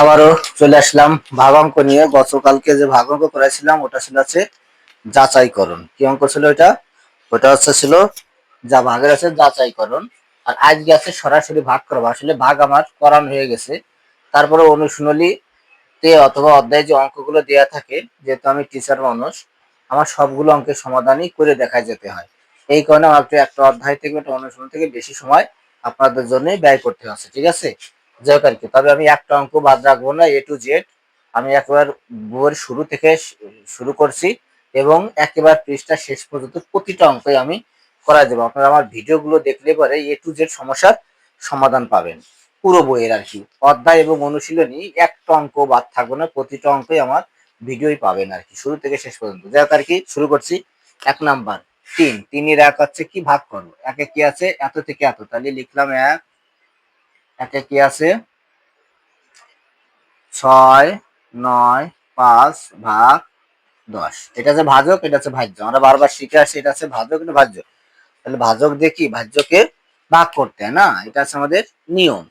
আবারও চলে আসলাম ভাগ অঙ্ক নিয়ে। গতকালকে যে ভাগ অঙ্ক করেছিলাম, ওটা ছিল হচ্ছে যাচাইকরণ। কি অঙ্ক ছিল ওটা ওটা হচ্ছে ছিল যা ভাগের আছে যাচাইকরণ। আর আজকে আছে সরাসরি ভাগ করব আসলে ভাগ আমার করান হয়ে গেছে। তারপরে অনুশীলনী তে অথবা অধ্যায়ে যে অঙ্কগুলো দেওয়া থাকে, যেহেতু আমি টিচার মানুষ, আমার সবগুলো অঙ্কের সমাধানই করে দেখা যেতে হয়। এই কারণে আমার একটু অধ্যায় থেকে, একটা অনুশীলন থেকে বেশি সময় আপনাদের জন্য ব্যয় করতে হচ্ছে, ঠিক আছে? যাই হোক আর কি, তবে আমি একটা অঙ্ক বাদ রাখব না এ টু জেড আমি একবার বইয়ের শুরু থেকে শুরু করছি এবং একেবারে পৃষ্ঠা শেষ পর্যন্ত প্রতিটা অঙ্কই আমি করা দেবো। আপনারা আমার ভিডিওগুলো দেখলে পরে এ টু জেড সমস্যার সমাধান পাবেন। পুরো বইয়ের আর কি, অধ্যায় এবং অনুশীলনী একটা অঙ্ক বাদ থাকবে না, প্রতিটা অঙ্কই আমার ভিডিওই পাবেন আর কি, শুরু থেকে শেষ পর্যন্ত। যাই আর কি, শুরু করছি। এক নাম্বার, তিন। তিনের এক হচ্ছে কি ভাগ করব একে কি আছে? এত থেকে এত। তাহলে লিখলাম এক একে কি আছে? ছয়, নয়, পাঁচ, ভাগ দশ। এটা আছে ভাজক, এটা আছে ভাজ্য। আমরা বারবার শিখে আসি, এটা আছে ভাজক এটা ভাজ্য। তাহলে ভাজক দেখি ভাজ্যকে ভাগ করতে হয় না? এটা আছে আমাদের নিয়ম।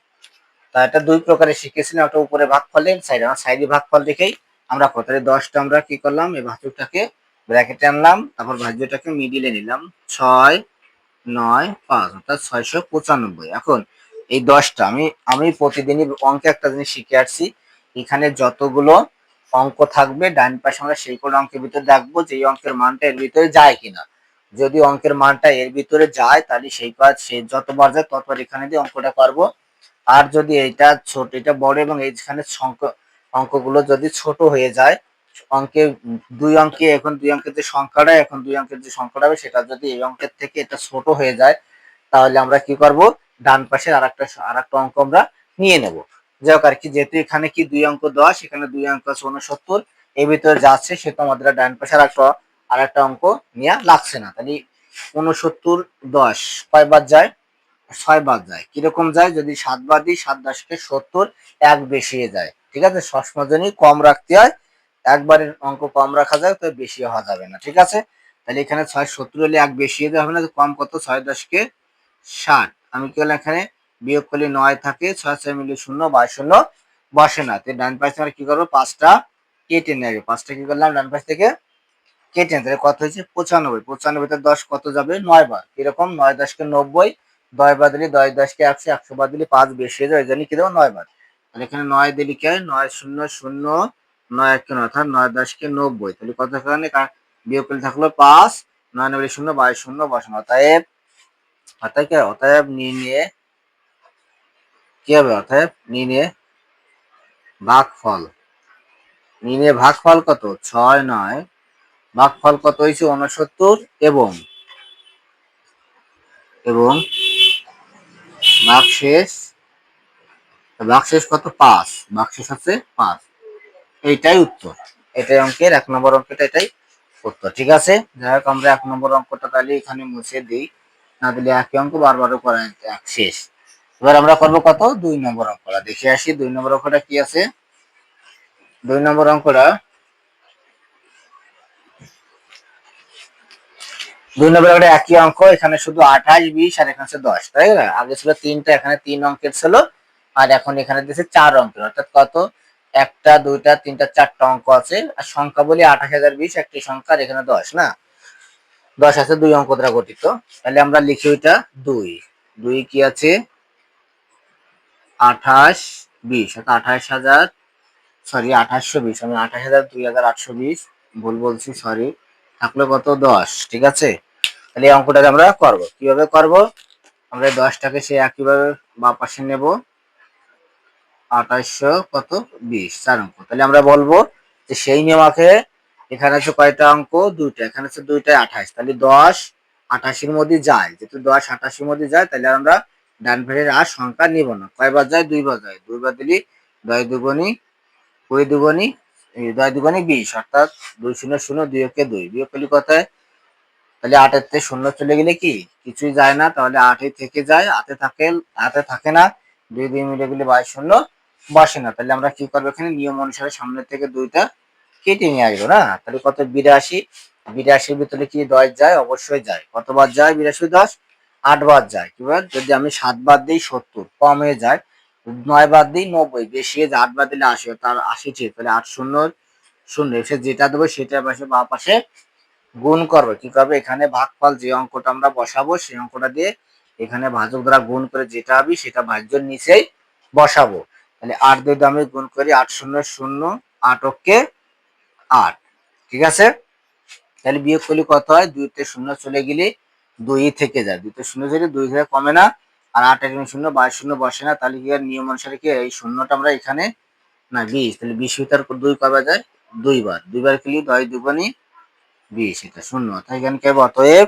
তা এটা দুই প্রকারে শিখেছিলাম, একটা উপরে ভাগ ফলের সাইডে আমার সাইডে ভাগ ফল দেখেই আমরা কত দশটা আমরা কি করলাম? এই ভাজকটাকে ব্র্যাকেটে আনলাম, তারপর ভাজ্যটাকে মিডিলে নিলাম। ছয়, নয়, পাঁচ, অর্থাৎ ছয়শো পঁচানব্বই। এখন এই দশটা। আমি আমি প্রতিদিনই অঙ্কে একটা জিনিস শিখে আসছি। এখানে যতগুলো অঙ্ক থাকবে, ডান পাশে আমরা সেই কোনো অঙ্কের ভিতরে দেখব যে এই অঙ্কের মানটা এর ভিতরে যায় কিনা। যদি অঙ্কের মানটা এর ভিতরে যায়, তাহলে সেই কাজ সে যতবার যায় ততবার এখানে দিয়ে অঙ্কটা করব। আর যদি এইটা ছোট এটা বড় এবং এইখানে অঙ্কগুলো যদি ছোট হয়ে যায়, অঙ্কে দুই অঙ্কে, এখন দুই অঙ্কের যে সংখ্যাটা, এখন দুই অঙ্কের যে সংখ্যাটা হবে, সেটা যদি এই অঙ্কের থেকে এটা ছোট হয়ে যায়, তাহলে আমরা কি করব? ডান পাশের আর একটা আর একটা অঙ্ক আমরা নিয়ে নেব। যাই হোক আর কি, যেহেতু এখানে কি দুই অঙ্ক দশ এখানে দুই অঙ্ক আছে উনসত্তর এর ভিতরে যাচ্ছে সেটা আমাদের আর ডান পাশে আর একটা আর একটা অঙ্ক নেওয়া লাগছে না। তাহলে উনসত্তর দশ কয়বার যায়? ছয় বাদ যায়। কীরকম যায়? যদি সাত বাদ দিই, সাত দশকে সত্তর, এক বেশিয়ে যায়। ঠিক আছে? সসমজনই কম রাখতে হয়। একবারের অঙ্ক কম রাখা যায়, তো বেশি হওয়া যাবে না। ঠিক আছে? তাহলে এখানে ছয় সত্তর হলে এক বেশি হবে না। কম কত? ছয় দশকে ষাট। আমি কি হলাম এখানে? বিয়োগ করলে নয় থাকে, ছয় ছয় মিলে শূন্য বা শূন্য বসে না। তো ডান পাশ থেকে কি করব? পাঁচটা কেটে নেবে পাঁচটা কি করলাম? ডান পাশ থেকে কেটে তাহলে কত হয়েছে? পঁচানব্বই। পঁচানব্বইতে দশ কত যাবে? নয় বার। এরকম নয় দশকে নব্বই, দশ বার দিলে দশ, দশকে একশো একশো বার দিলে পাঁচ বেশি হয়ে যায় ওই জন্য কি দেবো? নয় বার। তাহলে এখানে নয় দিলে কি নয়, শূন্য শূন্য, নয়, এক, নয়, অর্থাৎ নয় দশকে নব্বই। তাহলে কত এখানে কা- বিয়োগ করলে থাকল পাঁচ, নয় নব্বই শূন্য বাইশ শূন্য বসানো অতএব অতএব নিয়ে কি হবে অতএব নিয়ে ভাগফল। নিয়ে ভাগফল কত? ছয় নয়। ভাগফল কত হয়েছে? উনসত্তর এবং এবং ভাগশেষ ভাগশেষ কত? পাঁচ। ভাগশেষ হচ্ছে পাঁচ। এইটাই উত্তর। এটাই অঙ্কের এক নম্বর অঙ্কটা, এটাই উত্তর। ঠিক আছে? যাই হোক, আমরা এক নম্বর অঙ্কটা তাহলে এখানে মুছে দিই। না দিলে একই অঙ্ক বারবারও করা শেষ। এবার আমরা করব কত? দুই নম্বর অঙ্কটা। দেখে আসি, দুই নম্বর অঙ্কটা কি আছে? দুই নম্বর অঙ্কটা। দুই নম্বর অঙ্কটা একই অঙ্ক, এখানে শুধু আঠাশ, বিশ, আর এখানে হচ্ছে দশ। তাই না? আগে ছিল তিনটা, এখানে তিন অঙ্কের ছিল, আর এখন এখানে দিয়েছে চার অঙ্কের। অর্থাৎ কত? একটা, দুইটা, তিনটা, চারটা অঙ্ক আছে। আর সংখ্যা বলি আঠাশ হাজার বিশ, একটি সংখ্যা আর এখানে দশ, না? দশ আছে, দুই অঙ্ক দ্বারা গঠিত। তাহলে আমরা লিখি ওইটা দুই। দুই কি আছে? আঠাশ বিশ। অর্থাৎ আঠাশ হাজার, সরি, আঠাশশো বিশ। আমি আঠাশ হাজার, দুই হাজার, আটশো বিশ। ভুল বলছি, সরি। থাকল কত? দশ। ঠিক আছে? তাহলে এই অঙ্কটাকে আমরা করব। কীভাবে করব? আমরা দশটাকে সে একইভাবে বা পাশে নেব। আঠাশশো কত? বিশ। চার অঙ্ক। তাহলে আমরা বলব যে সেই নিয়মাকে এখানে আছে কয়টা অঙ্ক? দুইটা। এখানে আছে দুইটায় আঠাশ তাহলে দশ আঠাশির মধ্যে যায়। যেহেতু দশ আঠাশির মধ্যে যায়, তাহলে আমরা ডান পাশের আর সংখ্যা নিব না। কয়বার যায়? দুইবার যায়। দুইবার দিলি দয় দুগুণি, কুড়ি দুগুণি দয় দুগুণি বিশ। অর্থাৎ দুই শূন্য শূন্য, দুই একে দুই। বিয়োগ করলে কথায় তাহলে আটের থেকে শূন্য চলে গেলে কি? কিছুই যায় না। তাহলে আটে থেকে যায়। আটে থাকে আটে থাকে না। দুই দুই মিলে গেলে বাইশ শূন্য বসে না। তাহলে আমরা কি করব এখানে? নিয়ম অনুসারে সামনের থেকে দুইটা কেটে নিয়ে আসব, না? তাহলে কত? বিরাশি। বিরাশির ভিতরে কি দশ যায়? অবশ্যই যায়। কতবার যায়? বিরাশি দশ। আট বার যায়। কিবার যদি আমি সাত বার দিই, সত্তর। কম হয়ে যায়। নয় বাদ দিই, নব্বই। বেশি যে আট বাদ দিলে আশি। তার আশি তাহলে আট শূন্য শূন্য। এসে যেটা দেবো সেটার পাশে বা পাশে গুণ করব। কি করবে? এখানে ভাগফল যে অঙ্কটা আমরা বসাবো, সেই অঙ্কটা দিয়ে এখানে ভাজক দ্বারা গুণ করে যেটা হবে, সেটা ভাজ্যের নিচেই বসাবো। তাহলে আট দিয়ে আমি গুণ করি, আট শূন্য শূন্য, আট অক্ষে আট, ঠিক আছে? তাহলে বিয়োগ করলে কত হয়? দুইতে শূন্য চলে গেলে দুই থেকে যায়। দুইতে শূন্য চলে দুই থেকে কমে না। আর আট এক শূন্য, বাইশ শূন্য বসে না। তাহলে কি নিয়ম অনুসারে কি এই শূন্যটা আমরা এখানে, না, বিশ। তাহলে বিশ ভিতর দুই কবে যায়? দুইবার। দুইবার খেলি দশ দুগুণি বিশ। এটা শূন্য। তাই এখানে কে অতএব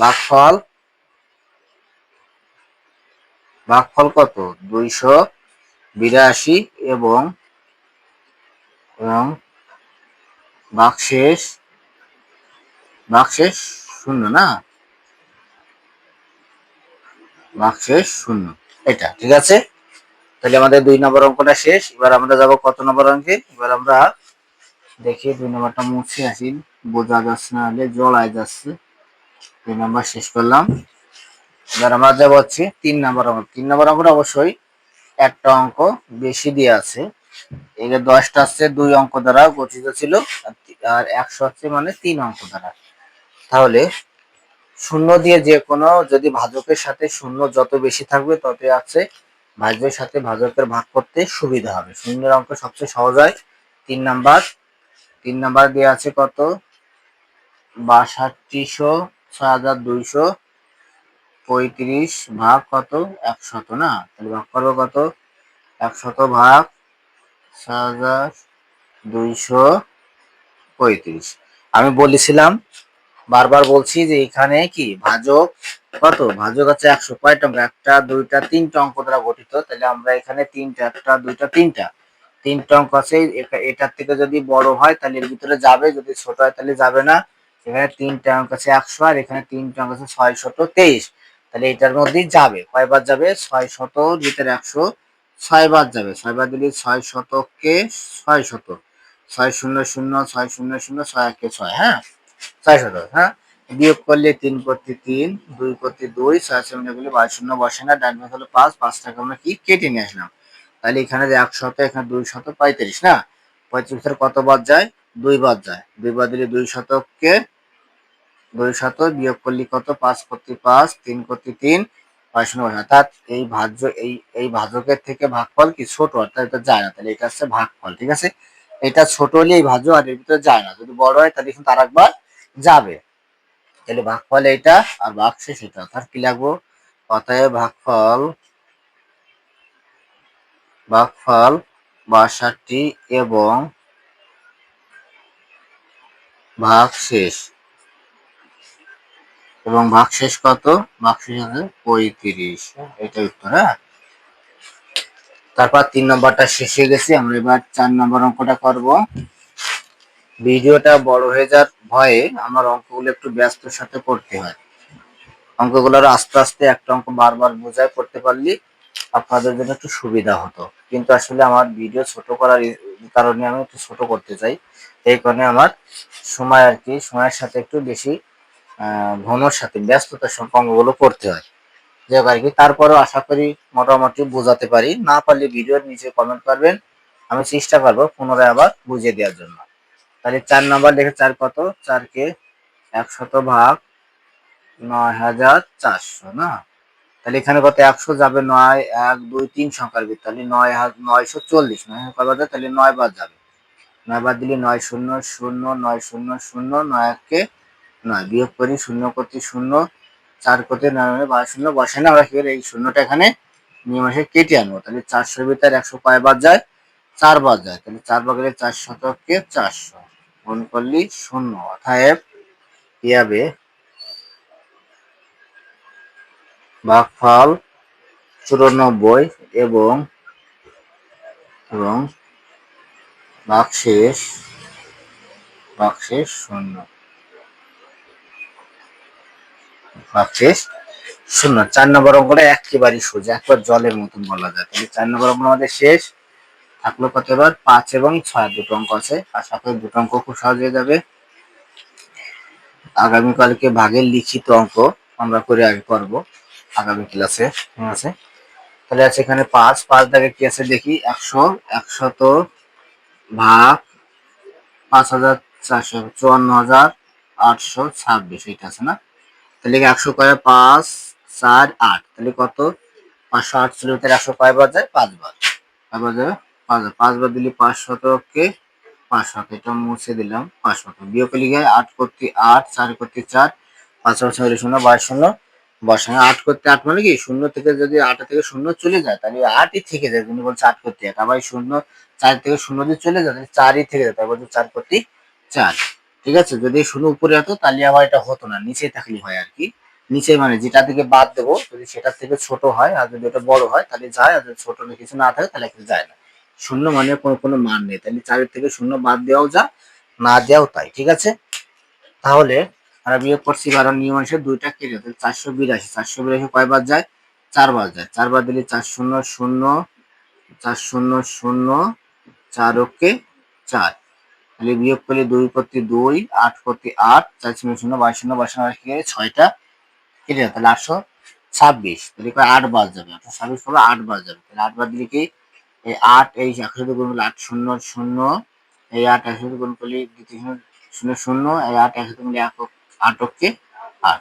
ভাগফল ভাগফল কত? দুইশো বিরাশি এবং এবং বাকশেষ বাকশেষ শূন্য না? বাকশেষ শূন্য। এটা, ঠিক আছে? তাহলে আমাদের দুই নম্বর অঙ্কটা শেষ। এবার আমরা যাব কত নম্বর অঙ্কে? এবার আমরা দেখি দুই নম্বরটা মুছে আসি। বোঝা যাচ্ছে না হলে জড়ায় যাচ্ছে। দুই নম্বর শেষ করলাম। এবার আমরা যাব হচ্ছে তিন নম্বর অঙ্ক। তিন নম্বর অঙ্কটা অবশ্যই একটা অঙ্ক বেশি দিয়ে আছে। এখানে দশটা আছে, দুই অঙ্ক দ্বারা গঠিত ছিল, আর একশো হচ্ছে মানে তিন অঙ্ক দ্বারা। তাহলে শূন্য দিয়ে যে কোনো যদি ভাজকের সাথে শূন্য যত বেশি থাকবে তত আছে, ভাজকের সাথে ভাজকের ভাগ করতে সুবিধা হবে। শূন্যের অঙ্ক সবচেয়ে সহজ হয়। তিন নাম্বার তিন নাম্বার দিয়ে আছে কত? বাষট্টিশো, ছয় হাজার দুইশো পঁয়ত্রিশ ভাগ কত? একশত না? তাহলে ভাগ করব কত? একশত ভাগ হাজার দুইশো পঁয়ত্রিশ। আমি বলেছিলাম, বারবার বলছি যে এখানে কি ভাজক কত? ভাজক আছে একশো কয়টা অঙ্ক একটা, দুইটা, তিনটা অঙ্ক দ্বারা গঠিত। তাহলে আমরা এখানে তিনটা, একটা, দুইটা, তিনটা। তিনটা অঙ্ক আছে এটার থেকে যদি বড় হয় তাহলে এর ভিতরে যাবে, যদি ছোট হয় তাহলে যাবে না। এখানে তিনটা অঙ্ক আছে একশো আর এখানে তিনটা অঙ্ক আছে ছয় শত তেইশ। তাহলে এটার মধ্যেই যাবে। কয়বার যাবে? ছয় শত ভিতরে একশো ছয় বার যাবে। ছয় বার দিলে ছয় শতককে ছয় শত ছয় শূন্য শূন্য, ছয় শূন্য শূন্য, ছয় একে ছয় হ্যাঁ? ছয় শত হ্যাঁ? বিয়োগ করলে তিন করতে তিন, দুই করতে দুই, ছয় সেভেন গুলি বাইশ শূন্য বসে না, ডান হলো পাঁচ পাঁচ টাকা আমরা কি কেটে নিয়ে আসলাম? তাহলে এখানে যে এক শত এখানে দুই শত পঁয়ত্রিশ, না? কত বাদ যায়? দুই বাদ যায়। দুই বাদ দিলে দুই শতককে দুই শত বিয়োগ করলে কত? পাঁচ করতে পাঁচ, তিন করতে তিন শূন্য অর্থাৎ এই ভাজ্য, এই এই ভাজকের থেকে ভাগফল কি? ছোট, অর্থাৎ এটা যায় না, তাহলে এটা হচ্ছে ভাগফল, ঠিক আছে? এটা ছোট হলে এই ভাজ্য আর এর ভিতরে যায় না। যদি বড় হয়, তাহলে কিন্তু আর একবার যাবে। তাহলে ভাগফল এইটা আর ভাগশেষ এটা। অর্থাৎ কি লাগবো? অতএব ভাগফল ভাগফল বাষট্টি এবং ভাগশেষ এবং ভাগশেষ কত? ভাগশেষ হবে পঁয়ত্রিশ। এটা উত্তর হ্যাঁ? তারপর তিন নম্বরটা শেষ হয়ে গেছে, আমরা এবার চার নম্বর অঙ্কটা করব। ভিডিওটা বড় হয়ে যাওয়ার ভয়ে আমার অঙ্কগুলো একটু ব্যস্তর সাথে করতে হয়। অঙ্কগুলোর আস্তে আস্তে একটা অঙ্ক বারবার বোঝায় করতে পারলি আপনাদের জন্য একটু সুবিধা হতো। কিন্তু আসলে আমার ভিডিও ছোট করার কারণে আমি একটু ছোট করতে চাই। এই কারণে আমার সময় আর কি, সময়ের সাথে একটু বেশি ঘনর সাথে ব্যস্ততার সঙ্গে অঙ্কগুলো করতে হয়। যে আর কি, তারপরেও আশা করি মোটামুটি বোঝাতে পারি। না পারলে ভিডিওর নিচে কমেন্ট করবেন। আমি চেষ্টা করব পুনরায় আবার বুঝিয়ে দেওয়ার জন্য। তাহলে চার নাম্বার দেখে চার কত? চারকে একশত ভাগ নয় হাজার চারশো, না? তাহলে এখানে কত? একশো যাবে নয়, এক, দুই, তিন সংখ্যার ভিতরে। তাহলে নয় নয়শো চল্লিশ। নয় কত? তাহলে নয় বার যাবে। নয় বার দিলে নয় শূন্য শূন্য, নয় শূন্য শূন্য, নয় এককে নয়। বিয়োগ করি শূন্য করতে শূন্য, চার করতে নয় বা শূন্য বসে না। আমরা কি এই শূন্যটা এখানে নিয়মাসে কেটে আনব? তাহলে চারশোর ভিতরে একশো কয় বার যায়, চার বার যায়। তাহলে চার বার গেলে চার শতককে চারশো। গুণ করলি শূন্য। অথায়ব কি হবে? ভাগফল চুরানব্বই এবং এবং ভাগশেষ ভাগশেষ শূন্য। ভাগশেষ শূন্য চার নম্বর অঙ্কটা একেবারেই সোজা, একবার জলের মতন বলা যায়। তাহলে চার নম্বর অঙ্ক আমাদের শেষ, থাকল কত এবার? পাঁচ এবং ছয়, দুটো অঙ্ক আছে। আশা করি দুটো অঙ্ক খুব সহজ হয়ে যাবে। আগামীকালকে ভাগের লিখিত অঙ্ক আমরা করে আগে করব, আগামী ক্লাসে, ঠিক আছে? তাহলে আছে এখানে পাঁচ পাঁচ দাগে কি আছে দেখি? একশো, একশত ভাগ পাঁচ হাজার চারশো চুয়ান্ন হাজার আটশো ছাব্বিশ এটা আছে না? তাহলে একশো কয় পাঁচ চার আট, তাহলে কত? পাঁচশো আটচল্লিশ ভিতরে একশো কয় কয়বার যায় পাঁচবার কয়বার যাবে পাঁচবার পাঁচবার দিলে পাঁচ শতকে পাঁচ শত, এটা মুছে দিলাম, পাঁচ শত। বিয়োগ লিখে আট করতে আট, চার করতে চার, পাঁচ ছয় শূন্য, বাইশ শূন্য বসানো আট করতে আট মানে কি? শূন্য থেকে যদি আট থেকে শূন্য চলে যায়, তাহলে আটই থেকে যায়, কিন্তু বলছে আট করতে এক আবার শূন্য চার থেকে শূন্য যদি চলে যায়, তাহলে চারই থেকে যায় তারপর চার করতে চার। ঠিক আছে? যদি শুধু উপরে হতো তাহলে আবার এটা হতো না। নিচে থাকলে হয় আর কি। নিচে মানে যেটা থেকে বাদ দেবো, যদি সেটার থেকে ছোট হয় আর যদি ওটা বড় হয়, তাহলে যায়। আর যদি ছোট কিছু না থাকে, তাহলে কিছু যায় না। শূন্য মানে কোনো কোনো মান নেই। তাহলে চারের থেকে শূন্য বাদ দেওয়াও যা, না দেওয়াও তাই। ঠিক আছে? তাহলে আমরা বিয়োগ করছি কারণ নিয়ম অনুসারে দুইটা কেটে তাহলে চারশো বিরাশি। চারশো বিরাশি কয়বার যায়? চারবার যায়। চারবার দিলে চার শূন্য শূন্য, চার শূন্য শূন্য, চার ওকে চার। তাহলে বিয়োগ করলে দুই করতে দুই, আট করতে আট চার শূন্য শূন্য বাইশ শূন্য বাইশ শূন্য ছয়টা কেটে যাবে তাহলে আটশো ছাব্বিশ। তাহলে আট বার যাবে, আটশো ছাব্বিশ হলো আট বার যাবে। তাহলে আট বার দিলে কি? এই আট, এই একশো গুণ করলে আট, শূন্য শূন্য, এই আট একশো গুণ করলে দ্বিতীয় শূন্য শূন্য এই আট একশো মিলে একক আটককে আট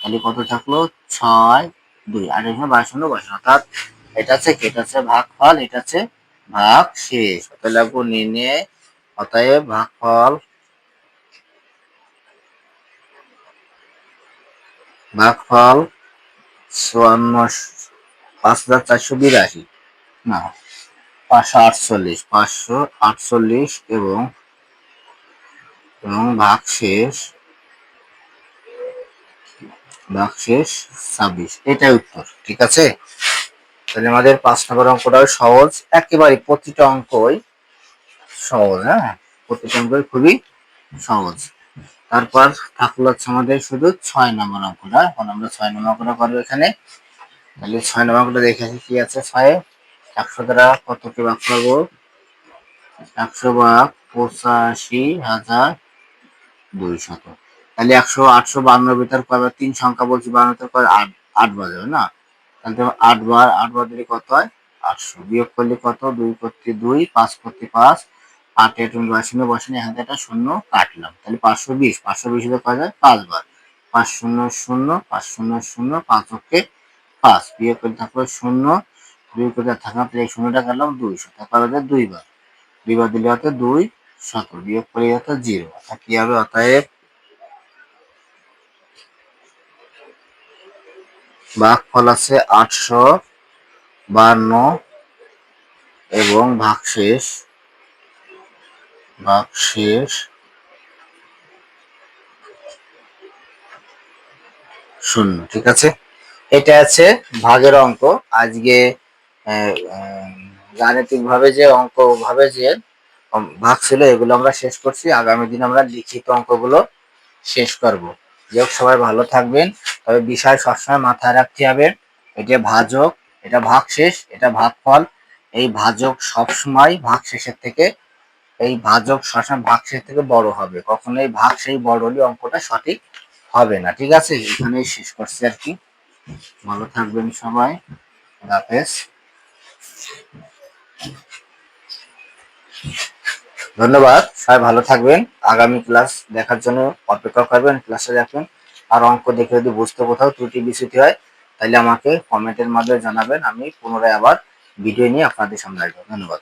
তাহলে কত থাকল? ছয়, দুই। আট এখানে বাইশ শূন্য বাইশ অর্থাৎ এটা আছে কি? এটা আছে ভাগফল, এটা আছে ভাগ শেষ অতএব লাগবো নির্ণয় অতএব ভাগফল ভাগফল চুয়ান্ন পাঁচ হাজার চারশো বিরাশি। না, পাঁচশো আটচল্লিশ পাঁচশো আটচল্লিশ এবং এবং ভাগশেষ ভাগশেষ ছাব্বিশ। এটাই উত্তর, ঠিক আছে? তাহলে আমাদের পাঁচ নম্বর অঙ্কটাও সহজ। একেবারে প্রতিটা অঙ্কই সহজ হ্যাঁ? প্রতিটা অঙ্কই খুবই সহজ। তারপর থাকল হচ্ছে আমাদের শুধু ছয় নম্বর অঙ্কটা এখন আমরা ছয় নম্বর অঙ্কটা করব এখানে। তাহলে ছয় নম্বর অঙ্কটা দেখে কি আছে ছয়। একশো দ্বারা কতকে ভাগ করব? একশো ভাগ পঁচাশি হাজার দুইশত। তাহলে একশো, আটশো বান্ন ভিতর কয়বার তিন সংখ্যা বলছি, বান্ন ভিতর কয় আট আট বার যাবে না? তাহলে আট বার আট বার দিলে কত হয়? আটশো। বিয়োগ করলে কত? দুই করতে দুই, পাঁচ করতে পাঁচ আট এট শূন্য বসেনি এখান একটা শূন্য কাটলাম। তাহলে পাঁচশো বিশ পাঁচশো বিশ কয় যায় পাঁচবার। পাঁচ শূন্য শূন্য, পাঁচ শূন্য শূন্য, পাঁচ ওকে পাঁচ। বিয়োগ করে থাকল শূন্য দুই করে থাকলাম তাহলে এই শূন্যটা কাটলাম দুইশো তারপর দুইবার। দুইবার দিলে হতো দুই শত। বিয়োগ করে হতো জিরো। অর্থাৎ কি হবে অতএব? ফল আছে আটশো বান্ন এবং ভাগশেষ ভাগশেষ শূন্য, ঠিক আছে? এটা আছে ভাগের অঙ্ক। আজকে গাণিতিক ভাবে যে অঙ্ক ভাবে যে ভাগ ছিল, এগুলো আমরা শেষ করছি। আগামী দিন আমরা লিখিত অঙ্কগুলো শেষ করব। যে সবাই ভালো থাকবেন। তবে বিষয় সবসময় মাথায় রাখতে হবে, এটা ভাজক, এটা ভাগ শেষ, এটা ভাগফল। এই ভাজক সবসময় ভাগ শেষের থেকে এই ভাজক সবসময় ভাগ শেষ থেকে বড় হবে। কখনো এই ভাগ সেই বড় হলে অঙ্কটা সঠিক হবে না। ঠিক আছে? এখানেই শেষ করছি আর কি। ভালো থাকবেন সবাই। হাফেজ। ধন্যবাদ। সবাই ভালো থাকবেন। আগামী ক্লাস দেখার জন্য অপেক্ষা করবেন, ক্লাসে দেখবেন আর অঙ্ক দেখে যদি বুঝতে কোথাও ত্রুটি বিচ্যুতি হয়, তাহলে আমাকে কমেন্টের মাধ্যমে জানাবেন। আমি পুনরায় আবার ভিডিও নিয়ে আপনাদের সামনে আসব। ধন্যবাদ।